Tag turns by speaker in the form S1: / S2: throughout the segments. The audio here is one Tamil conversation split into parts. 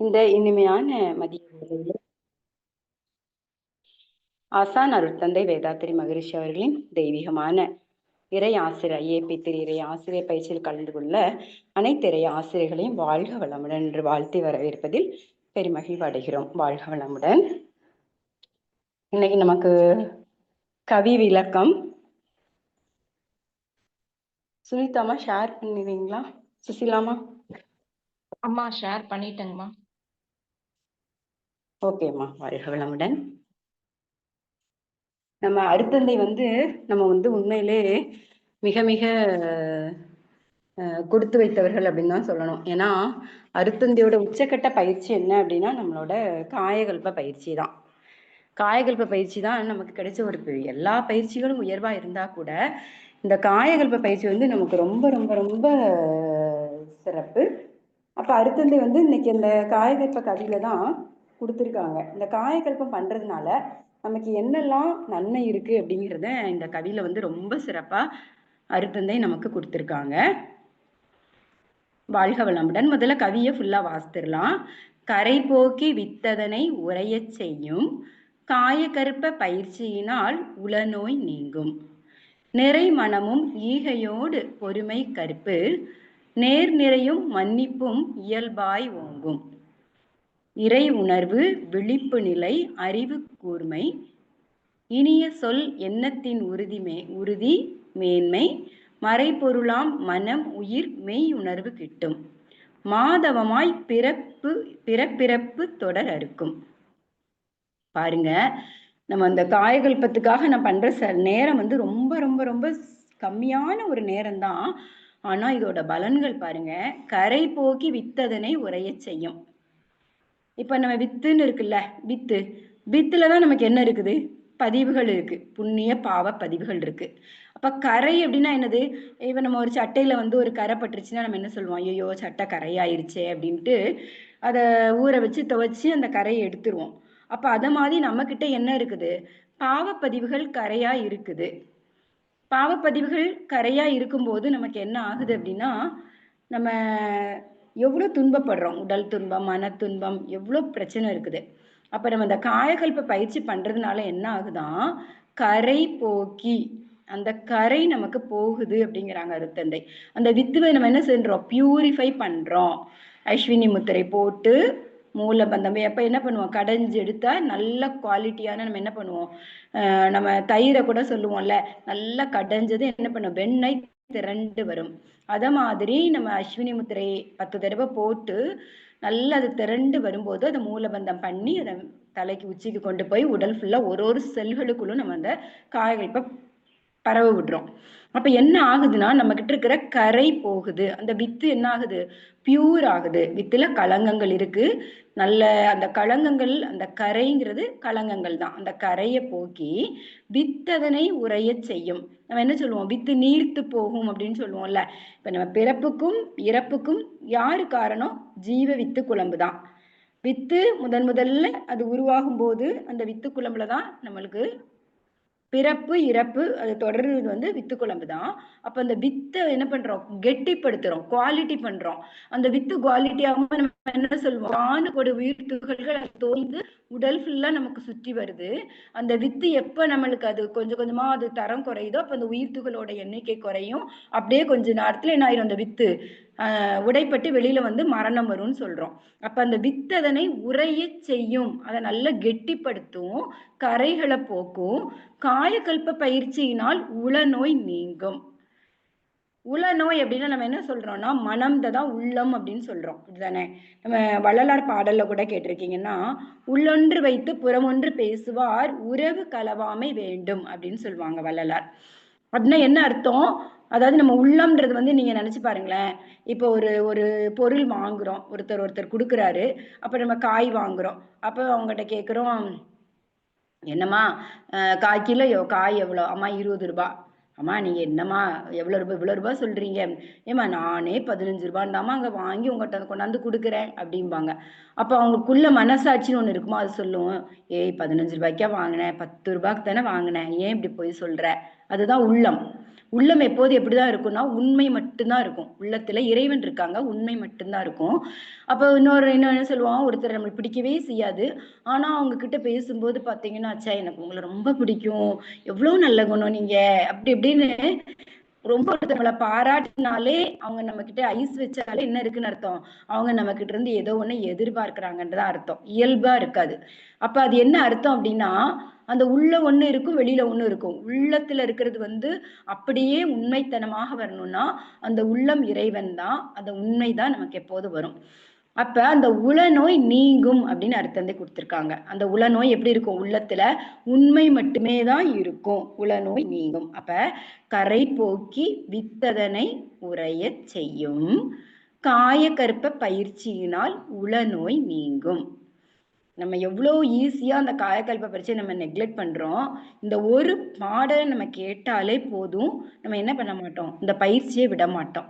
S1: இந்த இனிமையான மதிய ஆசான் அருள் தந்தை வேதாத்திரி மகரிஷி அவர்களின் தெய்வீகமான இறை ஆசிரியர் ஐஏபி திரு இறை ஆசிரியர் பயிற்சியில் கலந்து கொள்ள அனைத்து இறை ஆசிரியர்களையும் வாழ்க வளமுடன் என்று வாழ்த்தி வரவேற்பதில் பெருமகிழ்வு அடைகிறோம். வாழ்க வளமுடன். இன்னைக்கு நமக்கு கவி விளக்கம். சுனிதாமா ஷேர் பண்ணிடுவீங்களா? சுசிலாமா
S2: அம்மா ஷேர் பண்ணிட்டேங்கம்மா.
S1: ஓகேம்மா வாழ்க வளமுடன் நம்ம அருத்தந்தை வந்து நம்ம வந்து உண்மையிலே மிக மிக கொடுத்து வைத்தவர்கள் அப்படின்னு தான் சொல்லணும். ஏன்னா அருத்தந்தையோட உச்சக்கட்ட பயிற்சி என்ன அப்படின்னா நம்மளோட காயகல்ப பயிற்சி தான். காயகல்ப பயிற்சி தான் நமக்கு கிடைச்ச ஒரு எல்லா பயிற்சிகளும் உயர்வா இருந்தா கூட இந்த காயகல்ப பயிற்சி வந்து நமக்கு ரொம்ப ரொம்ப ரொம்ப சிறப்பு. அப்ப அருத்தந்தை வந்து இன்னைக்கு இந்த காயகல்ப கதையில தான் கொடுத்துருக்காங்க. இந்த காயக்கல்பம் பண்றதுனால நமக்கு என்னெல்லாம் நன்மை இருக்கு அப்படிங்கிறத இந்த கவியில வந்து ரொம்ப சிறப்பா அருத்தந்தை நமக்கு கொடுத்துருக்காங்க. வாழ்க வளமுடன். முதல்ல கவியை ஃபுல்லா வாசித்துடலாம். கரை போக்கி வித்ததனை உரையச் செய்யும் காயக்கருப்ப பயிற்சியினால் உளநோய் நீங்கும். நிறை மனமும் ஈகையோடு பொறுமை கற்பு நேர் நிறையும் மன்னிப்பும் இயல்பாய் ஓங்கும். இறை உணர்வு விழிப்பு நிலை அறிவு கூர்மை இனிய சொல் எண்ணத்தின் உறுதிமே உறுதி மேன்மை மறைபொருளாம் மனம் உயிர் மெய் உணர்வு கிட்டும். மாதவமாய் பிறப்பு பிறப்பிறப்பு தொடர் அறுக்கும் பாருங்க நம்ம அந்த காயகல்பத்துக்காக நான் பண்ற ச நேரம் வந்து ரொம்ப ரொம்ப ரொம்ப கம்மியான ஒரு நேரம் தான் ஆனா இதோட பலன்கள் பாருங்க. கரை போக்கி வித்ததனை உரையச் செய்யும். இப்போ நம்ம வித்துன்னு இருக்குல்ல வித்து. வித்துல தான் நமக்கு என்ன இருக்குது? பதிவுகள் இருக்கு. புண்ணிய பாவ பதிவுகள் இருக்கு. அப்ப கரை அப்படின்னா என்னது? இப்ப நம்ம ஒரு சட்டையில வந்து ஒரு கரை பட்டுருச்சுன்னா நம்ம என்ன சொல்லுவோம்? ஐயோ சட்டை கரையாயிருச்சே அப்படின்ட்டு அதை ஊற வச்சு துவைச்சு அந்த கரையை எடுத்துருவோம். அப்ப அத மாதிரி நம்ம கிட்ட என்ன இருக்குது? பாவப்பதிவுகள் கரையா இருக்குது. பாவப்பதிவுகள் கரையா இருக்கும்போது நமக்கு என்ன ஆகுது அப்படின்னா நம்ம எவ்வளோ துன்பப்படுறோம்? உடல் துன்பம் மன துன்பம் எவ்வளோ பிரச்சனை இருக்குது? அப்போ நம்ம இந்த காயகல்ப பயிற்சி பண்ணுறதுனால என்ன ஆகுதான் கரை போக்கி அந்த கரை நமக்கு போகுது அப்படிங்கிறாங்க அருத்தந்தை அந்த வித்துவை நம்ம என்ன செய்கிறோம் பியூரிஃபை பண்ணுறோம் அஸ்வினி முத்திரை போட்டு மூலபந்தம் எப்போ என்ன பண்ணுவோம்? கடைஞ்சு எடுத்தா நல்ல குவாலிட்டியான நம்ம என்ன பண்ணுவோம்? நம்ம தயிரை கூட சொல்லுவோம்ல நல்லா கடைஞ்சது என்ன பண்ணுவோம்? வெண்ணெய் திரண்டு வரும். அத மாதிரி நம்ம அஸ்வினி முத்திரை பத்து தடவை போட்டு நல்லா அது திரண்டு வரும்போது அதை மூலபந்தம் பண்ணி அதை தலைக்கு உச்சிக்கு கொண்டு போய் உடல் ஃபுல்லா ஒரு ஒரு செல்களுக்குள்ளும் நம்ம அந்த காயகல்ப பரவ விடுறோம். அப்ப என்ன ஆகுதுன்னா நம்ம கிட்ட இருக்கிற கரை போகுது. அந்த வித்து என்ன ஆகுது? பியூர் ஆகுது. வித்துல களங்கங்கள் இருக்கு. நல்ல அந்த களங்கங்கள் அந்த கரைங்கிறது களங்கங்கள் தான். அந்த கரையை போக்கி வித்ததனை உரையச் செய்யும். நம்ம என்ன சொல்லுவோம்? வித்து நீர்த்து போகும் அப்படின்னு சொல்லுவோம்ல. இப்ப நம்ம பிறப்புக்கும் இறப்புக்கும் யாரு காரணம்? ஜீவ வித்து குழம்பு தான். வித்து முதன் முதல்ல அது உருவாகும் போது அந்த வித்து குழம்புல தான் நம்மளுக்கு பிறப்பு இறப்பு அது தொடர்றது வந்து வித்து குழம்பு தான். அப்போ அந்த வித்தை என்ன பண்றோம்? கெட்டிப்படுத்துறோம் குவாலிட்டி பண்றோம். அந்த வித்து குவாலிட்டி நம்ம என்ன சொல்லுவோம்? ஆணுக்கோட உயிர் துகள்கள் அது தோய்ந்து உடல் ஃபுல்லா நமக்கு சுற்றி வருது. அந்த வித்து எப்போ நம்மளுக்கு அது கொஞ்சம் கொஞ்சமா அது தரம் குறையுதோ அப்போ அந்த உயிர் துகளோட எண்ணிக்கை குறையும். அப்படியே கொஞ்ச நேரத்துல என்ன ஆயிரும் அந்த வித்து? உடைப்பட்டு வெளியில வந்து மரணம் வரும்னு சொல்றோம். அப்ப அந்த வித்ததனை உரைய செய்யும். அதை நல்லா கெட்டிப்படுத்தும். கரைகளை போக்கும். காயக்கல்ப பயிற்சியினால் உளநோய் நீங்கும். உளநோய் அப்படின்னா நம்ம என்ன சொல்றோம்னா மனம் தான் உள்ளம் அப்படின்னு சொல்றோம். அப்படிதானே? நம்ம வள்ளலார் பாடல்ல கூட கேட்டிருக்கீங்கன்னா உள்ளொன்று வைத்து புறமொன்று பேசுவார் உறவு கலவாமை வேண்டும் அப்படின்னு சொல்லுவாங்க வள்ளலார். அப்படின்னா என்ன அர்த்தம்? அதாவது நம்ம உள்ளம்ன்றது வந்து நீங்க நினைச்சு பாருங்களேன். இப்போ ஒரு ஒரு பொருள் வாங்குறோம். ஒருத்தர் ஒருத்தர் கொடுக்குறாரு. அப்ப நம்ம காய் வாங்குறோம். அப்ப அவங்ககிட்ட கேட்குறோம் என்னம்மா காய் கிலோ எவ்- காய் எவ்வளோ? அம்மா இருபது ரூபா. அம்மா நீங்கள் என்னம்மா எவ்வளோ ரூபாய் இவ்வளோ ரூபாய் சொல்கிறீங்க ஏம்மா நானே பதினஞ்சு ரூபான்தாம்மா அங்கே வாங்கி உங்கள்கிட்ட கொண்டாந்து கொடுக்குறேன். அப்படிம்பாங்க. அப்போ அவங்களுக்குள்ள மனசாட்சின்னு ஒன்று இருக்குமா? அது சொல்லும். ஏய் பதினஞ்சு ரூபாய்க்கா வாங்கினேன். பத்து ரூபாய்க்கு தானே வாங்கினேன். ஏன் இப்படி போய் சொல்கிற அதுதான் உள்ளம். உள்ளம் எப்போது எப்படிதான் இருக்கும்னா உண்மை மட்டும்தான் இருக்கும். உள்ளத்துல இறைவன் இருக்காங்க உண்மை மட்டும்தான் இருக்கும். அப்ப இன்னொரு இன்னும் என்ன சொல்லுவான் ஒருத்தர் நம்மளுக்கு பிடிக்கவே செய்யாது. ஆனா அவங்க கிட்ட பேசும்போது பாத்தீங்கன்னா அச்சா எனக்கு உங்களை ரொம்ப பிடிக்கும். எவ்வளவு நல்ல குணம் நீங்க. அப்படி இப்படின்னு ரொம்ப ஒருத்தவங்களை பாராட்டினாலே அவங்க நம்ம கிட்ட ஐஸ் வச்சாலே என்ன இருக்குன்னு அர்த்தம்? அவங்க நம்ம கிட்ட இருந்து ஏதோ ஒண்ணு எதிர்பார்க்கறாங்கன்றதான் அர்த்தம். இயல்பா இருக்காது. அப்ப அது என்ன அர்த்தம் அப்படின்னா அந்த உள்ள ஒண்ணு இருக்கும் வெளியில ஒண்ணு இருக்கும். உள்ளத்துல இருக்கிறது வந்து அப்படியே உண்மைத்தனமாக வரணும்னா அந்த உள்ளம் இறைவன் தான் அந்த உண்மைதான் நமக்கு எப்போது வரும். அப்ப அந்த உளநோய் நீங்கும் அப்படின்னு அர்த்தத்தை கொடுத்திருக்காங்க. அந்த உளநோய் எப்படி இருக்கும்? உள்ளத்துல உண்மை மட்டுமே தான் இருக்கும். உளநோய் நீங்கும். அப்ப கரை போக்கி வித்ததனை உரையச் செய்யும். காயக்கற்ப பயிற்சியினால் உளநோய் நீங்கும். நம்ம எவ்வளோ ஈஸியாக அந்த காயக்கல்ப பயிற்சியை நம்ம நெக்லெக்ட் பண்ணுறோம் இந்த ஒரு பாடலை நம்ம கேட்டாலே போதும். நம்ம என்ன பண்ண மாட்டோம்? இந்த பயிற்சியை விட மாட்டோம்.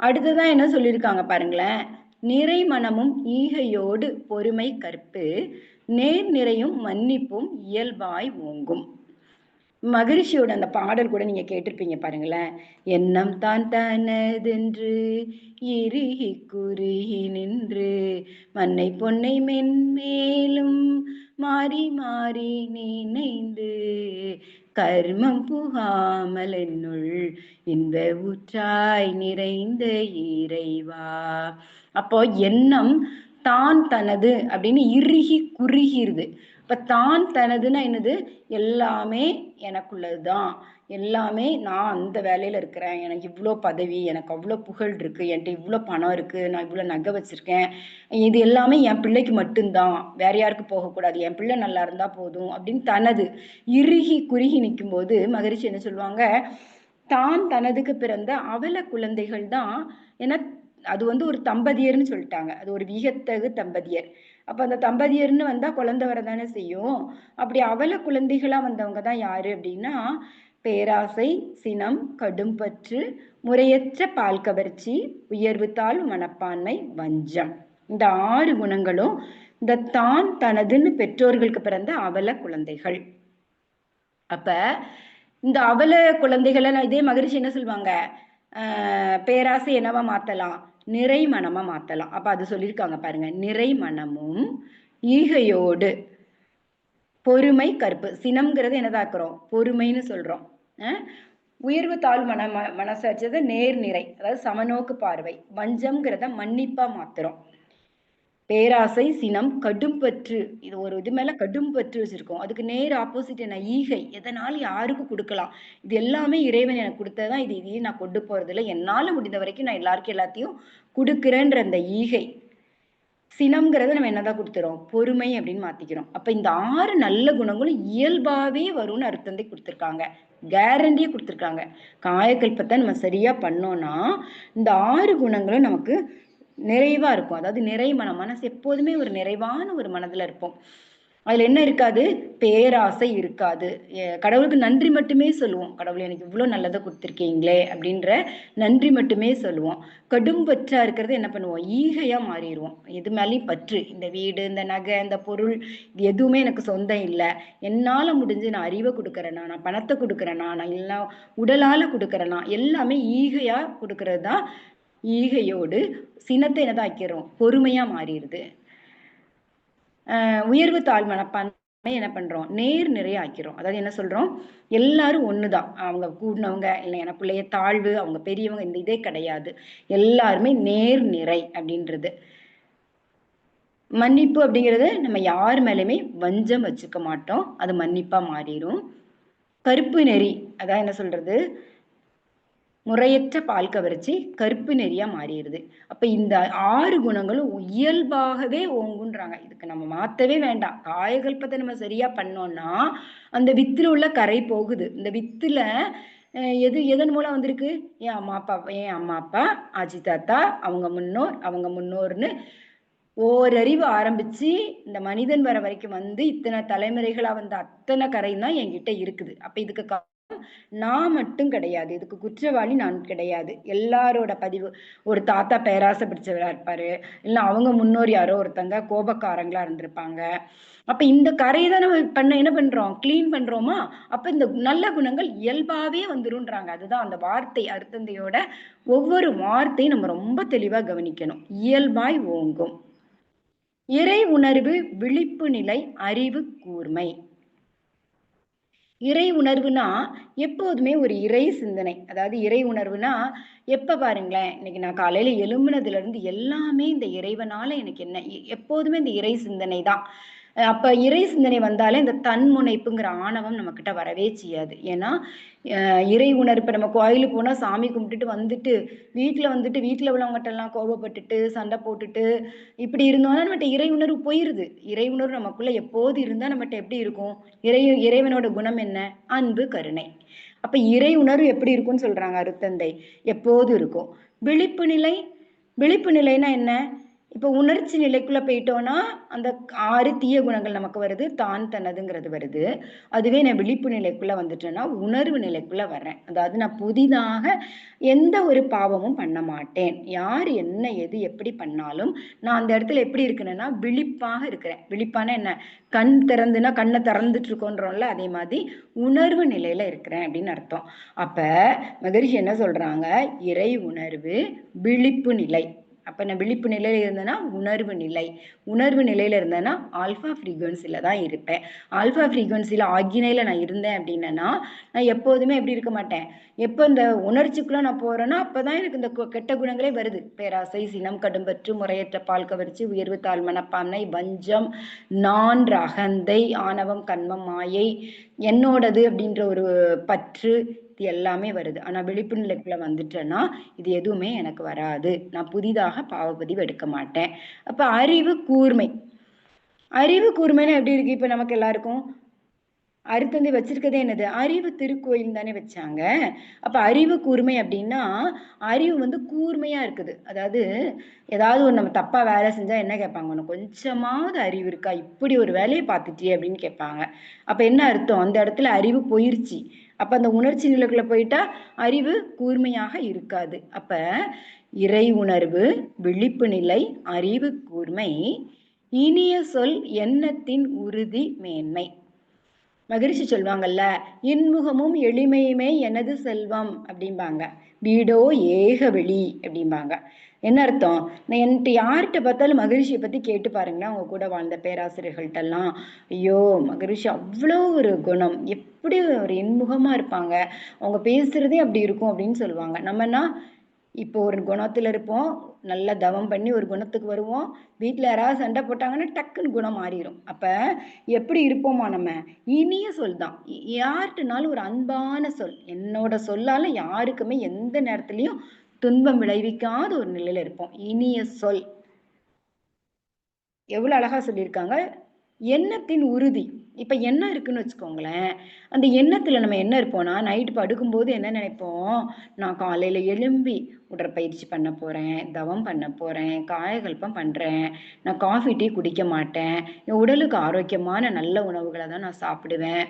S1: அடுத்ததான் என்ன சொல்லியிருக்காங்க பாருங்களேன். நிறை மனமும் ஈகையோடு பொறுமை கற்பு நேர் நிறையும் மன்னிப்பும் இயல்பாய் ஓங்கும். மகிழ்ச்சியோட அந்த பாடல் கூட நீங்க கேட்டிருப்பீங்க பாருங்களேன். எண்ணம் தான் தனதென்று இறுகி குறுகி நின்று மண்ணை பொன்னை மென்மேலும் மாறி மாறி நினைந்து கர்மம் புகாமல் என்னுள் இன்ப ஊற்றாய் நிறைந்த இறைவா. அப்போ எண்ணம் தான் தனது அப்படின்னு இறுகி குறுகிருது. இப்ப தான் தனதுன்னா என்னது? எல்லாமே எனக்குள்ளதுதான். எல்லாமே நான் அந்த வேலையில இருக்கிறேன். எனக்கு இவ்வளோ பதவி எனக்கு அவ்வளோ புகழ் இருக்கு. என்கிட்ட இவ்வளோ பணம் இருக்கு. நான் இவ்வளோ நகை வச்சிருக்கேன். இது எல்லாமே என் பிள்ளைக்கு மட்டும்தான். வேற யாருக்கு போகக்கூடாது. என் பிள்ளை நல்லா இருந்தா போதும் அப்படின்னு தனது இறுகி குறுகி நிற்கும் போது மகரிஷி என்ன சொல்லுவாங்க? தான் தனதுக்கு பிறந்த அவல குழந்தைகள் தான் ஏன்னா அது வந்து ஒரு தம்பதியர்னு சொல்லிட்டாங்க. அது ஒரு வியத்தகு தம்பதியர். அப்ப அந்த தம்பதியர்னு வந்தா குழந்தை வரதானே செய்யும்? அப்படி அவல குழந்தைகளா வந்தவங்க தான் யாரு அப்படின்னா பேராசை சினம் கடும்பற்று முறையற்ற பால் கவர்ச்சி உயர்வு தாழ்வு மனப்பான்மை வஞ்சம். இந்த ஆறு குணங்களும் இந்த தான் தனதுன்னு பெற்றோர்களுக்கு பிறந்த அவல குழந்தைகள். அப்ப இந்த அவல குழந்தைகளை இதே மகிழ்ச்சி என்ன சொல்லுவாங்க பேராசை என்னவா மாத்தலாம்? நிறை மனமா மாத்தலாம். அப்ப அது சொல்லியிருக்காங்க பாருங்க. நிறை மனமும் ஈகையோடு. பொறுமை கற்பு. சினம்ங்கிறது என்னதாக்குறோம் பொறுமைன்னு சொல்றோம். உயர்வு தாழ் மன மனசு வச்சது நேர் நிறை அதாவது சமநோக்கு பார்வை வஞ்சம்ங்கிறத மன்னிப்பா மாத்திரம் பேராசை சினம் கடும்பற்று இது ஒரு இது மேல கடும்பற்று வச்சிருக்கோம். அதுக்கு நேர் ஆப்போசிட் என்ன? ஈகை. எதனால யாருக்கும் கொடுக்கலாம். இது எல்லாமே இறைவன் எனக்கு கொடுத்ததான் இது இதையும் நான் கொண்டு போறது இல்லை என்னால முடிந்த வரைக்கும் நான் எல்லாருக்கும் எல்லாத்தையும் கொடுக்குறேன்ற அந்த ஈகை. சினம்ங்கிறத நம்ம என்னதான் கொடுத்துறோம்? பொறுமை அப்படின்னு மாத்திக்கிறோம். அப்ப இந்த ஆறு நல்ல குணங்களும் இயல்பாவே வரும்னு அர்த்தத்தை கொடுத்துருக்காங்க. கேரண்டியே கொடுத்துருக்காங்க. காயக்கல்பத்தை நம்ம சரியா பண்ணோம்னா இந்த ஆறு குணங்களும் நமக்கு நிறைவா இருக்கும். அதாவது நிறை மனம் மனசு எப்போதுமே ஒரு நிறைவான ஒரு மனதுல இருப்போம். அதுல என்ன இருக்காது? பேராசை இருக்காது. கடவுளுக்கு நன்றி மட்டுமே சொல்லுவோம். கடவுள் எனக்கு இவ்வளவு நல்லதை கொடுத்துருக்கீங்களே அப்படின்ற நன்றி மட்டுமே சொல்லுவோம். கடும் பற்றா இருக்கிறது என்ன பண்ணுவோம்? ஈகையா மாறிடுவோம். எது மேலேயும் பற்று. இந்த வீடு இந்த நகை இந்த பொருள் இது எதுவுமே எனக்கு சொந்தம் இல்லை. என்னால முடிஞ்சு நான் அறிவை கொடுக்குறேனா நான் பணத்தை கொடுக்குறேனா நான் எல்லாம் உடலால கொடுக்குறேனா எல்லாமே ஈகையா கொடுக்கறது தான் ஈகையோடு சினத்தை என்னதான் ஆக்கிறோம் பொறுமையா மாறிடுது. உயர்வு தாழ் மனப்பான்மை என்ன பண்றோம்? நேர் நிறைய ஆக்கிறோம் அதாவது என்ன சொல்றோம்? எல்லாரும் ஒண்ணுதான். அவங்க கூடினவங்க இல்லை எனக்குள்ளேயே தாழ்வு அவங்க பெரியவங்க இந்த இதே கிடையாது. எல்லாருமே நேர் நிறை அப்படின்றது. மன்னிப்பு அப்படிங்கிறது நம்ம யார் மேலேயுமே வஞ்சம் வச்சுக்க மாட்டோம். அது மன்னிப்பா மாறிடும் கருப்பு நெறி அதான் என்ன சொல்றது? முறையற்ற பால் கவர்ச்சி கருப்பு நெறியா மாறிடுது. அப்ப இந்த ஆறு குணங்களும் இயல்பாகவே ஓங்குன்றாங்க. இதுக்கு நம்ம மாத்தவே வேண்டாம். காயகல்பத்தை நம்ம சரியா பண்ணோம்னா அந்த வித்துல உள்ள கரை போகுது. இந்த வித்துல எது எதன் மூலம் வந்திருக்கு? என் அம்மா அப்பா என் அம்மா அப்பா ஆச்சி தாத்தா அவங்க முன்னோர் அவங்க முன்னோர்னு ஓரறிவு ஆரம்பிச்சு இந்த மனிதன் வர வரைக்கும் வந்து இத்தனை தலைமுறைகளா வந்த அத்தனை கரையும் தான் என்கிட்ட இருக்குது. அப்ப இதுக்கு நான் மட்டும் கிடையாது. இதுக்கு குற்றவாளி நான் கிடையாது. எல்லாரோட பதிவு. ஒரு தாத்தா பேராசை பிடிச்சவரா இருப்பாரு. இல்ல அவங்க முன்னோர் யாரோ ஒருத்தங்க கோபக்காரங்களா இருந்திருப்பாங்க. அப்ப இந்த கரையை தான் நம்ம பண்ண என்ன பண்றோம்? கிளீன் பண்றோமா? அப்ப இந்த நல்ல குணங்கள் இயல்பாவே வந்துருன்றாங்க. அதுதான் அந்த வார்த்தை அர்த்தந்தையோட ஒவ்வொரு வார்த்தையும் நம்ம ரொம்ப தெளிவா கவனிக்கணும். இயல்பாய் ஓங்கும். இறை உணர்வு விழிப்பு நிலை அறிவு கூர்மை. இறை உணர்வுனா எப்போதுமே ஒரு இறை சிந்தனை. அதாவது இறை உணர்வுனா எப்போ பாருங்களேன் இன்னைக்கு நான் காலையில் எழும்புனதுலேருந்து எல்லாமே இந்த இறைவனால எனக்கு என்ன எ- எப்போதுமே இந்த இறை சிந்தனை தான் அப்ப இறை சிந்தனை வந்தாலே இந்த தன்முனைப்புங்கிற ஆணவம் நம்ம கிட்ட வரவே செய்யாது. ஏன்னா இறை உணர்வு இப்போ நம்ம கோயிலுக்கு போனா சாமி கும்பிட்டுட்டு வந்துட்டு வீட்டுல வந்துட்டு வீட்டுல உள்ளவங்ககிட்ட எல்லாம் கோபப்பட்டுட்டு சண்டை போட்டுட்டு இப்படி இருந்தோம்னா நம்மகிட்ட இறை உணர்வு போயிருது. இறை உணர்வு நமக்குள்ள எப்போது இருந்தா நம்மகிட்ட எப்படி இருக்கும்? இறை இறைவனோட குணம் என்ன? அன்பு கருணை. அப்ப இறை உணர்வு எப்படி இருக்கும்னு சொல்றாங்க அருத்தந்தை. எப்போதும் இருக்கும்? விழிப்பு நிலை விழிப்பு நிலைனா என்ன? இப்போ உணர்ச்சி நிலைக்குள்ள போயிட்டோம்னா அந்த ஆறு தீய குணங்கள் நமக்கு வருது தான் தனதுங்கிறது வருது. அதுவே நான் விழிப்பு நிலைக்குள்ள வந்துட்டேன்னா உணர்வு நிலைக்குள்ள வர்றேன். அதாவது நான் புதிதாக எந்த ஒரு பாவமும் பண்ண மாட்டேன். யார் என்ன எது எப்படி பண்ணாலும் நான் அந்த இடத்துல எப்படி இருக்கிறேன்னா விழிப்பாக இருக்கிறேன். விழிப்பான என்ன? கண் திறந்துன்னா கண்ணை திறந்துட்டு இருக்கோன்றோம்ல அதே மாதிரி உணர்வு நிலையில இருக்கிறேன் அப்படின்னு அர்த்தம். அப்ப மகரிஷி என்ன சொல்றாங்க? இறை உணர்வு விழிப்பு நிலை. அப்போ நான் விழிப்பு நிலையில் இருந்தேன்னா உணர்வு நிலை. உணர்வு நிலையில் இருந்தேன்னா ஆல்ஃபா ஃப்ரீக்வன்சியில் தான் இருப்பேன். ஆல்ஃபா ஃப்ரீக்வன்சியில் ஆகினையில நான் இருந்தேன் அப்படின்னா நான் எப்போதுமே எப்படி இருக்க மாட்டேன்? எப்போ இந்த உணர்ச்சிக்குள்ளே நான் போகிறேன்னா அப்போ தான் எனக்கு இந்த கெட்ட குணங்களே வருது. பேராசை சினம் கடும்பற்று முறையற்ற பால் கவர்ச்சி உயர்வு தாழ் மனப்பான்மை வஞ்சம் நான் அகந்தை ஆணவம் கண்மம் மாயை என்னோடது அப்படின்ற ஒரு பற்று சக்தி எல்லாமே வருது. ஆனால் விழிப்பு நிலைக்குள்ள வந்துட்டேன்னா இது எதுவுமே எனக்கு வராது. நான் புதிதாக பாவப்பதிவு எடுக்க மாட்டேன். அப்போ அறிவு கூர்மை. அறிவு கூர்மைன்னா எப்படி இருக்கு? இப்போ நமக்கு எல்லாருக்கும் அருத்தந்தை வச்சிருக்கதே என்னது? அறிவு திருக்கோயில் தானே வச்சாங்க. அப்ப அறிவு கூர்மை அப்படின்னா அறிவு வந்து கூர்மையா இருக்குது. அதாவது ஏதாவது ஒரு நம்ம தப்பா வேலை செஞ்சா என்ன கேட்பாங்க? உனக்கு கொஞ்சமாவது அறிவு இருக்கா? இப்படி ஒரு வேலையை பார்த்துட்டியே அப்படின்னு கேட்பாங்க. அப்ப என்ன அர்த்தம்? அந்த இடத்துல அறிவு போயிருச்சு. அப்ப அந்த உணர்ச்சி நிலைக்குள்ள போயிட்டா அறிவு கூர்மையாக இருக்காது. அப்ப இறை உணர்வு விழிப்பு நிலை அறிவு கூர்மை இனிய சொல் எண்ணத்தின் உறுதி மேன்மை. மகிழ்ச்சி சொல்லுவாங்கல்ல இன்முகமும் எளிமையுமே எனது செல்வம் அப்படிம்பாங்க. வீடோ ஏக வெளி அப்படிம்பாங்க. என்ன அர்த்தம்? நான் என்கிட்ட யார்கிட்ட பார்த்தாலும் மகரிஷியை பத்தி கேட்டு பாருங்களேன் அவங்க கூட வாழ்ந்த பேராசிரியர்கள்ட்ட எல்லாம் ஐயோ மகரிஷி அவ்வளோ ஒரு குணம். எப்படி ஒரு இன்முகமா இருப்பாங்க? அவங்க பேசுறதே அப்படி இருக்கும் அப்படின்னு சொல்லுவாங்க. நம்மனா இப்போ ஒரு குணத்துல இருப்போம் நல்லா தவம் பண்ணி ஒரு குணத்துக்கு வருவோம் வீட்டில் யாராவது சண்டை போட்டாங்கன்னா டக்குன்னு குணம் மாறிடும் அப்போ எப்படி இருப்போமா நம்ம? இனிய சொல் தான். யார்கிட்டனாலும் ஒரு அன்பான சொல். என்னோட சொல்லால யாருக்குமே எந்த நேரத்துலையும் துன்பம் விளைவிக்காத ஒரு நிலையில இருப்போம். இனிய சொல். எவ்வளவு அழகா சொல்லியிருக்காங்க. எண்ணத்தின் உறுதி. இப்ப எண்ணம் இருக்குன்னு வச்சுக்கோங்களேன். அந்த எண்ணத்துல நம்ம என்ன இருப்போம்னா நைட்டு படுக்கும்போது என்ன நினைப்போம்? நான் காலையில எழும்பி உடற்பயிற்சி பண்ண போறேன் தவம் பண்ண போறேன் காயகல்பம் பண்றேன் நான் காஃபி டீ குடிக்க மாட்டேன். என் உடலுக்கு ஆரோக்கியமான நல்ல உணவுகளை தான் நான் சாப்பிடுவேன்.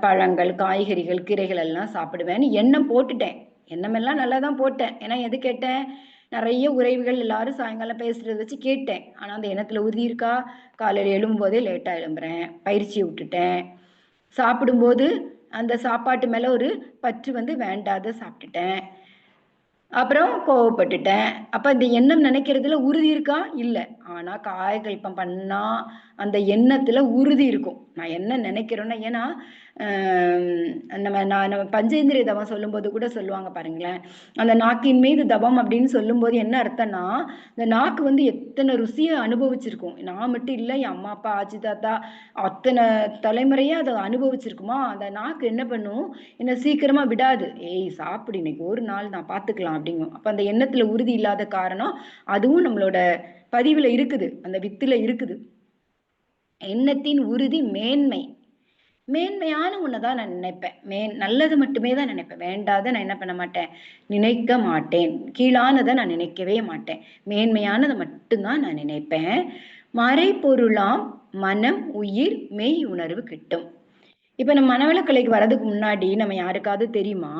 S1: பழங்கள் காய்கறிகள் கீரைகள் எல்லாம் சாப்பிடுவேன்னு எண்ணம் போட்டுட்டேன். எண்ணமெல்லாம் நல்லா தான் போட்டேன். ஏன்னா எது கேட்டேன்? நிறைய உறவுகள் எல்லாரும் சாயங்காலம் பேசுறத வச்சு கேட்டேன். ஆனா அந்த எண்ணத்துல உறுதி இருக்கா? காலையில எழும்போதே லேட்டா எழும்புறேன். பயிற்சியை விட்டுட்டேன். சாப்பிடும்போது அந்த சாப்பாட்டு மேல ஒரு பற்று வந்து வேண்டாத சாப்பிட்டுட்டேன். அப்புறம் கோவப்பட்டுட்டேன். அப்ப இந்த எண்ணம் நினைக்கிறதுல உறுதி இருக்கா? இல்ல. ஆனா காயகல்பம் பண்ணா அந்த எண்ணத்துல உறுதி இருக்கும். நான் என்ன நினைக்கிறேன்னா ஏன்னா நம்ம நான் நம்ம பஞ்சேந்திரிய தவம் சொல்லும்போது கூட சொல்லுவாங்க பாருங்களேன். அந்த நாக்கின் மீது தவம் அப்படின்னு சொல்லும்போது என்ன அர்த்தம்னா இந்த நாக்கு வந்து எத்தனை ருசியை அனுபவிச்சிருக்கும். நான் மட்டும் இல்லை என் அம்மா அப்பா ஆச்சி தாத்தா அத்தனை தலைமுறையாக அதை அனுபவிச்சிருக்குமா? அந்த நாக்கு என்ன பண்ணும்? என்ன சீக்கிரமா விடாது. ஏய் சாப்பிடு இன்னைக்கு ஒரு நாள் நான் பார்த்துக்கலாம் அப்படிங்கும். அப்போ அந்த எண்ணத்துல உறுதி இல்லாத காரணம் அதுவும் நம்மளோட பதிவில் இருக்குது. அந்த வித்தில் இருக்குது. எண்ணத்தின் உறுதி மேன்மை. மேன்மையான ஒண்ணுதான் நான் நினைப்பேன். மேன் நல்லது மட்டுமே தான் நினைப்பேன். வேண்டாத நான் என்ன பண்ண மாட்டேன்? நினைக்க மாட்டேன். கீழானதை நான் நினைக்கவே மாட்டேன். மேன்மையானதை மட்டும்தான் நான் நினைப்பேன். மறைபொருளாம் மனம் உயிர் மெய் உணர்வு கிட்டும். இப்போ நம்ம மனவளக்கலைக்கு வர்றதுக்கு முன்னாடி நம்ம யாருக்காவது தெரியுமா?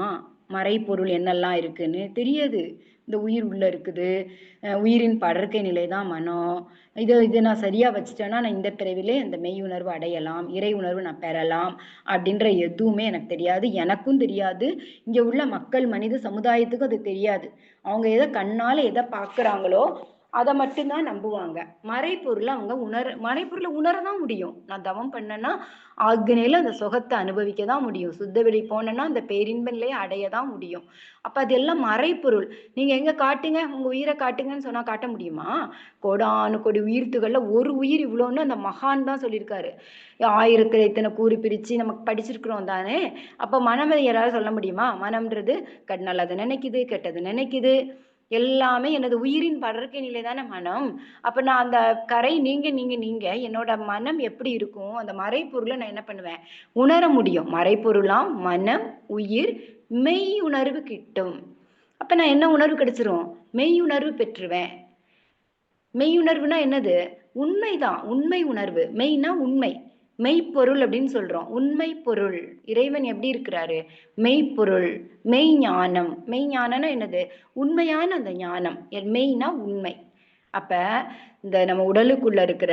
S1: மறைப்பொருள் என்னெல்லாம் இருக்குன்னு? தெரியாது. இந்த உயிர் உள்ள இருக்குது. உயிரின் படற்கை நிலை தான் மனம் இது இதை நான் சரியா வச்சுட்டேன்னா நான் இந்த பிறவிலே அந்த மெய் உணர்வு அடையலாம் இறை உணர்வு நான் பெறலாம் அப்படின்ற எதுவுமே எனக்கு தெரியாது. எனக்கும் தெரியாது. இங்க உள்ள மக்கள் மனித சமுதாயத்துக்கும் அது தெரியாது. அவங்க எதை கண்ணால எதை பார்க்குறாங்களோ அதை மட்டும்தான் நம்புவாங்க. மறைப்பொருளை அவங்க உணர மறைப்பொருளை உணரதான் முடியும். நான் தவம் பண்ணேன்னா ஆக்னியில அந்த சுகத்தை அனுபவிக்க தான் முடியும். சுத்த வெளி போனேன்னா அந்த பேரின்ப நிலையை அடைய தான் முடியும். அப்ப அது எல்லாம் மறைப்பொருள். நீங்க எங்க காட்டுங்க? உங்க உயிரை காட்டுங்கன்னு சொன்னா காட்ட முடியுமா? கோடானு கோடி உயிர்த்துகள்ல ஒரு உயிர் இவ்வளோன்னு அந்த மகான் தான் சொல்லியிருக்காரு. ஆயிரத்துல இத்தனை கூறு பிரிச்சு நமக்கு படிச்சிருக்கிறோம் தானே? அப்ப மனம் யாராவது சொல்ல முடியுமா? மனம்ன்றது கட் நல்லது நினைக்குது கெட்டது நினைக்குது. எல்லாமே எனது உயிரின் படர்க்கை நிலை தானே மனம். அப்போ நான் அந்த கரை நீங்க நீங்க நீங்க என்னோட மனம் எப்படி இருக்கும்? அந்த மறைப்பொருளை நான் என்ன பண்ணுவேன்? உணர முடியும். மறைப்பொருளாம் மனம் உயிர் மெய் உணர்வு கிட்டும். அப்போ நான் என்ன உணர்வு கிடைச்சிரும்? மெய் உணர்வு பெற்றுவேன். மெய் உணர்வுனா என்னது? உண்மைதான். உண்மை உணர்வு. மெய்னா உண்மை. மெய்ப்பொருள் அப்படின்னு சொல்றோம். உண்மை பொருள் இறைவன் எப்படி இருக்கிறாரு? மெய்ப்பொருள் மெய் ஞானம் மெய் ஞானம்னா என்னது? உண்மையான அந்த ஞானம். மெய்னா உண்மை. அப்ப இந்த நம்ம உடலுக்குள்ள இருக்கிற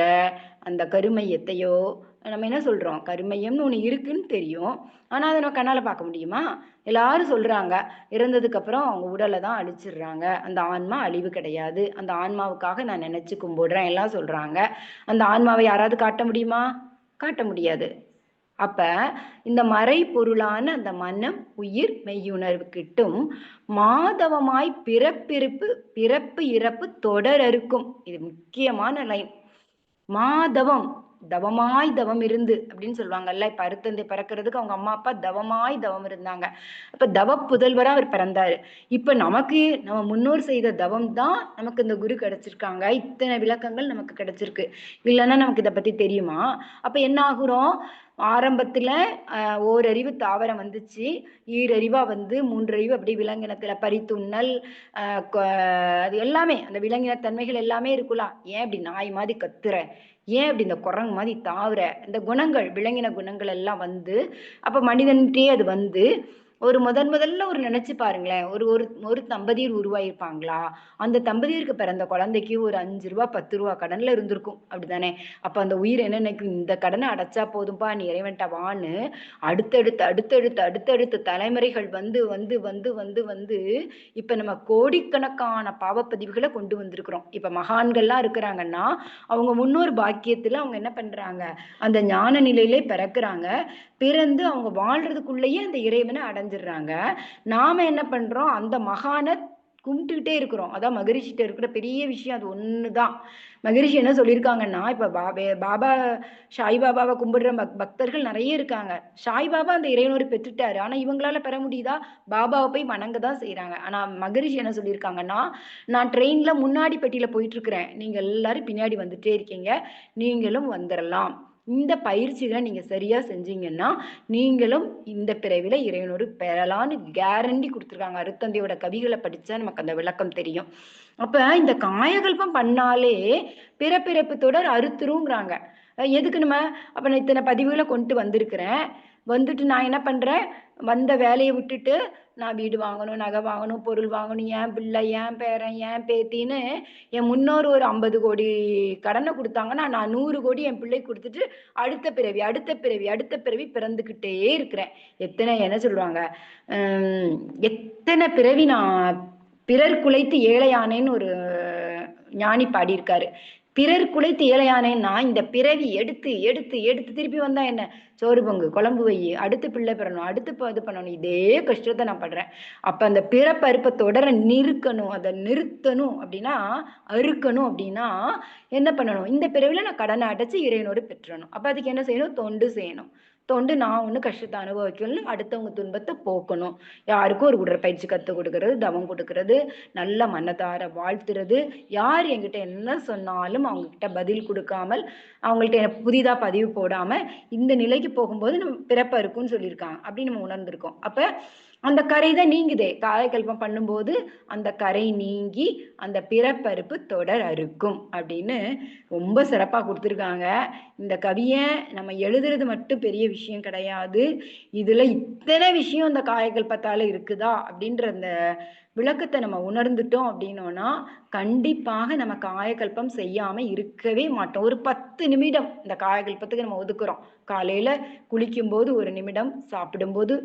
S1: அந்த கருமையத்தையோ நம்ம என்ன சொல்றோம்? கருமையம்னு ஒண்ணு இருக்குன்னு தெரியும். ஆனா அதை நம்ம கண்ணால பார்க்க முடியுமா? எல்லாரும் சொல்றாங்க. இறந்ததுக்கு அப்புறம் அவங்க உடலை தான் அழிச்சிடுறாங்க. அந்த ஆன்மா அழிவு கிடையாது. அந்த ஆன்மாவுக்காக நான் நினைச்சு கும்பிடுறேன். எல்லாம் சொல்றாங்க. அந்த ஆன்மாவை யாராவது காட்ட முடியுமா? காட்ட முடியாது. அப்ப இந்த மறை பொருளான அந்த மனம் உயிர் மெய்யுணர்வு கிட்டும் மாதவமாய் பிறப்பிறப்பு பிறப்பு இறப்பு தொடர் இருக்கும் இது முக்கியமான லைன் மாதவம் தவமாய் தவம் இருந்து அப்படின்னு சொல்லுவாங்கல்ல. இப்ப அறுத்தந்தை பிறக்கிறதுக்கு அவங்க அம்மா அப்பா தவமாய் தவம் இருந்தாங்க. அப்ப தவ புதல்வரா அவர் பிறந்தாரு. இப்ப நமக்கு நம்ம முன்னோர் செய்த தவம் தான் நமக்கு இந்த குரு கிடைச்சிருக்காங்க. இத்தனை விளக்கங்கள் நமக்கு கிடைச்சிருக்கு. இல்லைன்னா நமக்கு இதை பத்தி தெரியுமா? அப்ப என்ன ஆகுறோம்? ஆரம்பத்துல ஆஹ் ஓரறிவு தாவரம் வந்துச்சு. ஈரறிவா வந்து மூன்றறிவு அப்படி விலங்கினத்துல பரித்துண்ணல் ஆஹ் அது எல்லாமே அந்த விலங்கின தன்மைகள் எல்லாமே இருக்குலாம். ஏன் இப்படி நாய் மாதிரி கத்துற? ஏன் அப்படி இந்த குரங்கு மாதிரி தாவுற? இந்த குணங்கள் விலங்கின குணங்கள் எல்லாம் வந்து அப்ப மனிதன்கிட்டயே அது வந்து ஒரு முதன் முதல்ல ஒரு நினைச்சு பாருங்களேன். ஒரு ஒரு ஒரு தம்பதியர் உருவாயிருப்பாங்களா? அந்த தம்பதியருக்கு பிறந்த குழந்தைக்கு ஒரு அஞ்சு ரூபா பத்து ரூபா கடன்ல இருந்திருக்கும். அப்படிதானே அப்ப அந்த உயிர் என்ன நினைக்கும்? இந்த கடனை அடைச்சா போதும்பா நீ இறைவன்ட்ட வான்னு அடுத்தடுத்து அடுத்தடுத்து அடுத்தடுத்து தலைமுறைகள் வந்து வந்து வந்து வந்து வந்து இப்ப நம்ம கோடிக்கணக்கான பாவப்பதிவுகளை கொண்டு வந்திருக்கிறோம். இப்ப மகான்கள்லாம் இருக்கிறாங்கன்னா அவங்க முன்னோர் பாக்கியத்துல அவங்க என்ன பண்றாங்க? அந்த ஞான நிலையிலே பிறக்குறாங்க. பிறந்து அவங்க வாழ்றதுக்குள்ளேயே அந்த இறைவனை அடைஞ்சு அடைஞ்சிடுறாங்க நாம என்ன பண்றோம்? அந்த மகானை கும்பிட்டுக்கிட்டே இருக்கிறோம். அதான் மகரிஷிட்ட இருக்கிற பெரிய விஷயம். அது ஒன்று தான் மகரிஷி என்ன சொல்லியிருக்காங்கன்னா இப்போ பாபே பாபா சாய் பாபாவை கும்பிடுற பக் பக்தர்கள் நிறைய இருக்காங்க. சாய் பாபா அந்த இறைவனோடு பெற்றுட்டாரு. ஆனால் இவங்களால பெற முடியுதா? பாபாவை போய் வணங்க தான் செய்கிறாங்க ஆனால் மகரிஷி என்ன சொல்லியிருக்காங்கன்னா நான் ட்ரெயினில் முன்னாடி பெட்டியில் போயிட்டு இருக்கிறேன். எல்லாரும் பின்னாடி வந்துட்டே இருக்கீங்க. நீங்களும் வந்துடலாம் இந்த பயிற்சிகளை நீங்க சரியா செஞ்சீங்கன்னா நீங்களும் இந்த பிறவில இறைவனோடு பெறலான்னு கேரண்டி கொடுத்துருக்காங்க. அருத்தந்தையோட கவிகளை படிச்சா நமக்கு அந்த விளக்கம் தெரியும். அப்ப இந்த காயகல்பம் பண்ணாலே பிறப்பிறப்பு தொடர் அறுத்துருங்கிறாங்க எதுக்கு நம்ம? அப்ப நான் இத்தனை பதிவுகளை கொண்டு வந்திருக்கிறேன். வந்துட்டு நான் என்ன பண்றேன்? வந்த வேலையை விட்டுட்டு நான் வீடு வாங்கணும் நகை வாங்கணும் பொருள் வாங்கணும். ஏன் பிள்ளை ஏன் பேரன் ஏன் பேத்தின்னு என் முன்னோர் ஒரு ஐம்பது கோடி கடனை கொடுத்தாங்கன்னா நான் நூறு கோடி என் பிள்ளை கொடுத்துட்டு அடுத்த பிறவி அடுத்த பிறவி அடுத்த பிறவி பிறந்துக்கிட்டே இருக்கிறேன். எத்தனை என்ன சொல்கிறாங்க எத்தனை பிறவி நான் பிறர் குலைத்து ஏழையானேன்னு ஒரு ஞானி பாடியிருக்காரு. பிறர் குலைத்து ஏழையானேன்னா இந்த பிறவி எடுத்து எடுத்து எடுத்து திருப்பி வந்தா என்ன? சோறு பொங்கு குழம்பு வை அடுத்து பிள்ளை பெறணும் அடுத்து இது பண்ணணும். இதே கஷ்டத்தை நான் படுறேன். அப்ப அந்த பிறப்பருப்பை தொடர நிறுக்கணும் அதை நிறுத்தணும் அப்படின்னா அறுக்கணும் அப்படின்னா என்ன பண்ணணும்? இந்த பிறவில நான் கடனை அடைச்சு இறைவனோடு பெற்றணும். அப்ப அதுக்கு என்ன செய்யணும்? தொண்டு செய்யணும். தொண்டு நான் ஒண்ணு கஷ்டத்தை அனுபவிக்கணும் அடுத்தவங்க துன்பத்தை போக்கணும். யாருக்கும் ஒரு உடற்பயிற்சி கத்து கொடுக்கறது தவம் கொடுக்கறது நல்ல மனதார வாழ்த்துறது. யார் என்கிட்ட என்ன சொன்னாலும் அவங்க கிட்ட பதில் கொடுக்காமல் அவங்கள்ட்ட என்ன புதிதா பதிவு போடாம இந்த நிலைக்கு போகும்போது நம்ம பிறப்ப இருக்கும்னு சொல்லியிருக்காங்க. அப்படின்னு நம்ம உணர்ந்திருக்கோம். அப்ப அந்த கரை தான் நீங்குதே காயக்கல்பம் பண்ணும்போது அந்த கரை நீங்கி அந்த பிறப்பருப்பு தொடர் அறுக்கும் அப்படின்னு ரொம்ப சிறப்பாக கொடுத்துருக்காங்க. இந்த கவியை நம்ம எழுதுறது மட்டும் பெரிய விஷயம் கிடையாது. இதில் இத்தனை விஷயம் இந்த காயக்கல்பத்தால் இருக்குதா அப்படின்ற அந்த விளக்கத்தை நம்ம உணர்ந்துட்டோம் அப்படின்னோன்னா கண்டிப்பாக நம்ம காயக்கல்பம் செய்யாம இருக்கவே மாட்டோம். ஒரு பத்து நிமிடம் இந்த காயக்கல்பத்துக்கு நம்ம ஒதுக்குறோம். காலையில குளிக்கும்போது ஒரு நிமிடம் சாப்பிடும்போது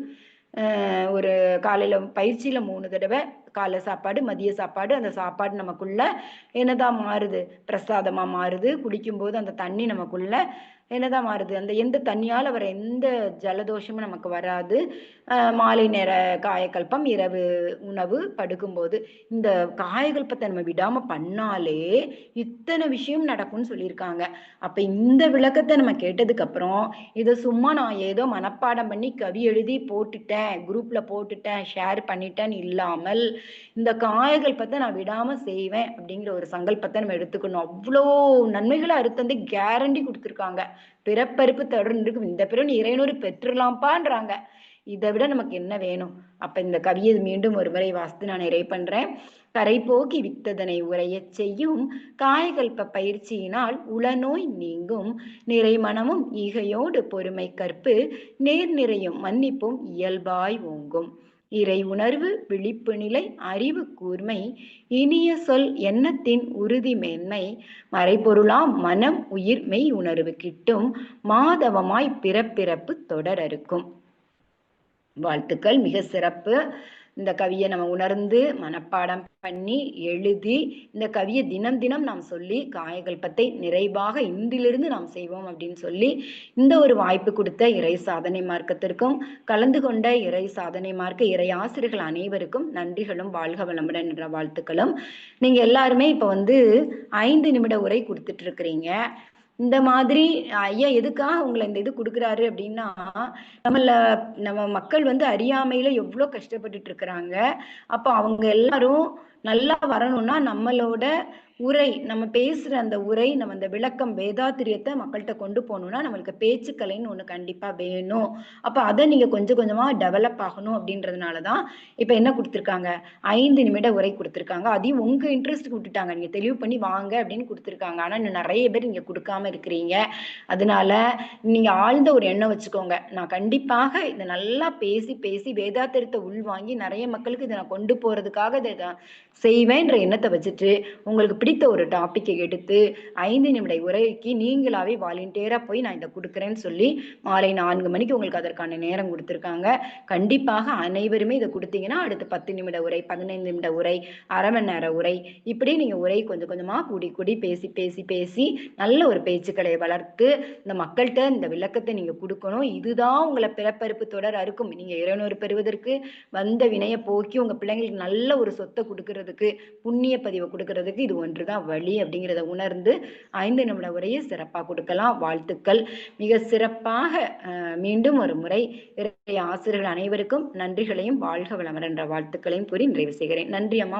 S1: ஒரு காலையில் பயிற்சியில் மூணு தடவை காலை சாப்பாடு மதிய சாப்பாடு அந்த சாப்பாடு நமக்குள்ள என்னதான் மாறுது? பிரசாதமா மாறுது. குடிக்கும்போது அந்த தண்ணி நமக்குள்ள என்னதான் மாறுது? அந்த எந்த தண்ணியால் வர எந்த ஜலதோஷமும் நமக்கு வராது. மாலை நேர காயக்கல்பம் இரவு உணவு படுக்கும்போது. இந்த காயக்கல்பத்தை நம்ம விடாமல் பண்ணாலே இத்தனை விஷயம் நடக்கும்னு சொல்லியிருக்காங்க. அப்போ இந்த விளக்கத்தை நம்ம கேட்டதுக்கப்புறம் இதை சும்மா நான் ஏதோ மனப்பாடம் பண்ணி கவி எழுதி போட்டுட்டேன் குரூப்பில் போட்டுட்டேன் ஷேர் பண்ணிட்டேன்னு இல்லாமல் இந்த காயகல்பத்தை நான் விடாம செய்வேன் அப்படிங்கிற ஒரு சங்கல்பத்தை நம்ம எடுத்துக்கணும். அவ்வளோ நன்மைகளை அறுத்தந்து கேரண்டி கொடுத்துருக்காங்க. பிறப்பருப்பு தொடர்ந்து இந்த பிறகு இறைநூறு பெற்றுலாம்ப்பான்றாங்க இதை விட நமக்கு என்ன வேணும்? அப்ப இந்த கவியை மீண்டும் ஒரு முறை வாசித்து நான் நிறைவு பண்றேன். கரை போக்கி வித்ததனை உரைய செய்யும் காயகல்ப பயிற்சியினால் உளநோய் நீங்கும். நிறை மனமும் ஈகையோடு பொறுமை கற்பு. நேர் நிறையும் மன்னிப்பும் இயல்பாய் ஓங்கும். இறை உணர்வு விழிப்பு நிலை அறிவு கூர்மை இனிய சொல் எண்ணத்தின் உறுதி மேன்மை மறைபொருளாம் மனம் உயிர் மெய் உணர்வு கிட்டும் மாதவமாய் பிறப்பிறப்பு தொடர் இருக்கும் வாழ்த்துக்கள் மிக சிறப்பு. இந்த கவியை நம்ம உணர்ந்து மனப்பாடம் பண்ணி எழுதி இந்த கவியை தினம் தினம் நாம் சொல்லி காயகல்பத்தை நிறைவாக இன்றிலிருந்து நாம் செய்வோம் அப்படின்னு சொல்லி இந்த ஒரு வாய்ப்பு கொடுத்த இறை சாதனை மார்க்கத்திற்கும் கலந்து கொண்ட இறை சாதனை மார்க்க இறை ஆசிரியர்கள் அனைவருக்கும் நன்றிகளும் வாழ்க வளமுடன் என்ற வாழ்த்துக்களும். நீங்க எல்லாருமே இப்ப வந்து ஐந்து நிமிட உரை கொடுத்துட்டு இருக்கிறீங்க. இந்த மாதிரி ஐயா எதுக்காக உங்களை இந்த இது கொடுக்குறாரு? அப்படின்னா நம்மள நம்ம மக்கள் வந்து அறியாமையில எவ்வளவு கஷ்டப்பட்டுட்டு இருக்கிறாங்க. அப்போ அவங்க எல்லாரும் நல்லா வரணும்னா நம்மளோட உரை நம்ம பேசுற அந்த உரை நம்ம அந்த விளக்கம் வேதாத்திரியத்தை மக்கள்கிட்ட கொண்டு போகணும்னா நம்மளுக்கு பேச்சுக்கலைன்னு ஒண்ணு கண்டிப்பா வேணும். அப்ப அதை நீங்க கொஞ்சம் கொஞ்சமா டெவலப் ஆகணும் அப்படின்றதுனாலதான் இப்ப என்ன கொடுத்துருக்காங்க? ஐந்து நிமிட உரை கொடுத்துருக்காங்க. அதையும் உங்க இன்ட்ரெஸ்ட் விட்டுட்டாங்க. நீங்க தெளிவு பண்ணி வாங்க அப்படின்னு கொடுத்துருக்காங்க. ஆனா நிறைய பேர் நீங்க கொடுக்காம இருக்கிறீங்க. அதனால நீங்க ஆழ்ந்த ஒரு எண்ணம் வச்சுக்கோங்க. நான் கண்டிப்பாக இதை நல்லா பேசி பேசி வேதாத்திரத்தை உள்வாங்கி நிறைய மக்களுக்கு இதை நான் கொண்டு போறதுக்காக இதை செய்வேன்ற எண்ணத்தை வச்சுட்டு உங்களுக்கு பிடித்த ஒரு டாப்பிக்கை எடுத்து ஐந்து நிமிட உரைக்கு நீங்களாவே வாலண்டியரா போய் நான் இதை கொடுக்குறேன்னு சொல்லி மாலை நான்கு மணிக்கு உங்களுக்கு அதற்கான நேரம் கொடுத்துருக்காங்க. கண்டிப்பாக அனைவருமே இதை கொடுத்தீங்கன்னா அடுத்து பத்து நிமிட உரை பதினைந்து நிமிட உரை அரை மணி நேர உரை இப்படி நீங்க உரை கொஞ்சம் கொஞ்சமா கூடி கூடி பேசி பேசி பேசி நல்ல ஒரு பேச்சுக்களை வளர்த்து இந்த மக்கள்கிட்ட இந்த விளக்கத்தை நீங்க கொடுக்கணும். இதுதான் உங்களை பிறப்பருப்பு தொடர் அறுக்கும். நீங்க இருநூறு பெறுவதற்கு வந்த வினையை போக்கி உங்க பிள்ளைங்களுக்கு நல்ல ஒரு சொத்தை கொடுக்கறதுக்கு புண்ணிய பதிவை கொடுக்கறதுக்கு இது ஒன்று ஒன்றுதான் வழி அப்படிங்கிறத உணர்ந்து ஐந்து நிமிட உரையை சிறப்பாக கொடுக்கலாம். வாழ்த்துக்கள். மிக சிறப்பாக மீண்டும் ஒரு முறை ஆசிரியர்கள் அனைவருக்கும் நன்றிகளையும் வாழ்க வளமர் என்ற வாழ்த்துக்களையும் கூறி நிறைவு செய்கிறேன். நன்றி அம்மா.